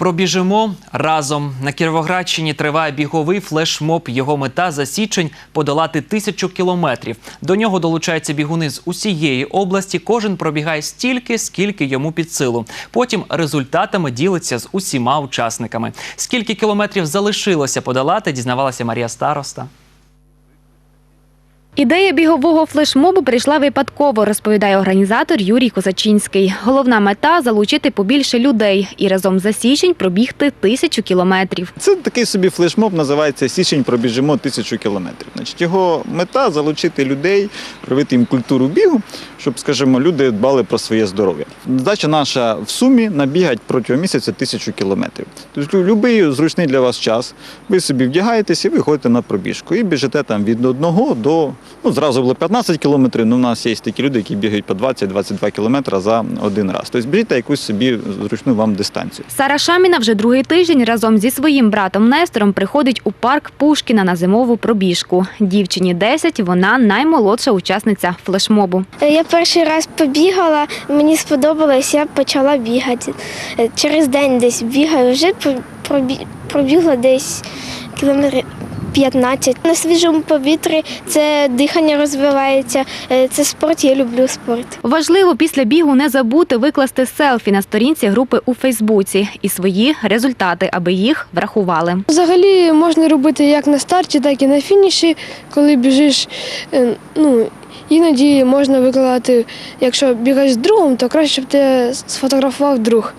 Пробіжимо разом. На Кіровоградщині триває біговий флешмоб. Його мета за січень подолати тисячу кілометрів. До нього долучаються бігуни з усієї області. Кожен пробігає стільки, скільки йому під силу. Потім результатами ділиться з усіма учасниками. Скільки кілометрів залишилося подолати, дізнавалася Марія Староста. Ідея бігового флешмобу прийшла випадково, розповідає організатор Юрій Козачинський. Головна мета залучити побільше людей і разом за січень пробігти тисячу кілометрів. Це такий собі флешмоб, називається Січень пробіжимо тисячу кілометрів. Значить, його мета залучити людей, привити їм культуру бігу, щоб, скажімо, люди дбали про своє здоров'я. Задача наша в сумі набігати протягом місяця тисячу кілометрів. Тобто, будь-який зручний для вас час. Ви собі вдягаєтесь і виходите на пробіжку. І біжите там від одного до ну зразу було 15 кілометрів. Ну, у нас є такі люди, які бігають по 20-22 кілометри за один раз. Тобто біжите якусь собі зручну вам дистанцію. Сара Шаміна вже другий тиждень разом зі своїм братом Нестором приходить у парк Пушкіна на зимову пробіжку. Дівчині 10, вона наймолодша учасниця флешмобу. Я перший раз побігала, мені сподобалось, я почала бігати. Через день десь бігаю, вже пробі- пробі- пробігла десь кілометрів 15. На свіжому повітрі це дихання розвивається, е, це спорт, я люблю спорт. Важливо після бігу не забути викласти селфі на сторінці групи у Фейсбуці і свої результати, аби їх врахували. Взагалі можна робити як на старті, так і на фініші, коли біжиш. е, Ну, іноді можна викладати, якщо бігаєш з другом, то краще, щоб тебе сфотографував друг.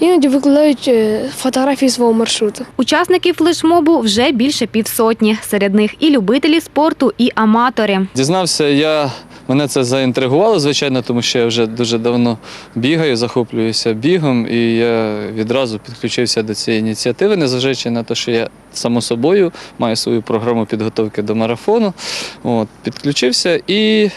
Іноді викладають е, фотографії свого маршруту. Учасників флешмобу вже більше півсотні. Серед них і любителі спорту, і аматори. Дізнався, я мене це заінтригувало, звичайно, тому що я вже дуже давно бігаю, захоплююся бігом, і я відразу підключився до цієї ініціативи, незважаючи на те, що я само собою маю свою програму підготовки до марафону. От, підключився і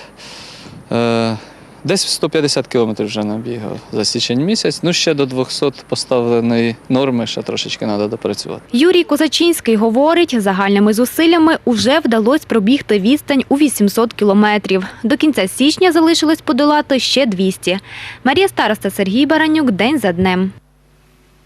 е, десь 150 кілометрів вже набігав за січень місяць. Ну, ще до 200 поставленої норми, ще трошечки треба допрацювати. Юрій Козачинський говорить, загальними зусиллями уже вдалося пробігти відстань у 800 кілометрів. До кінця січня залишилось подолати ще 200. Марія Староста, Сергій Баранюк. День за днем.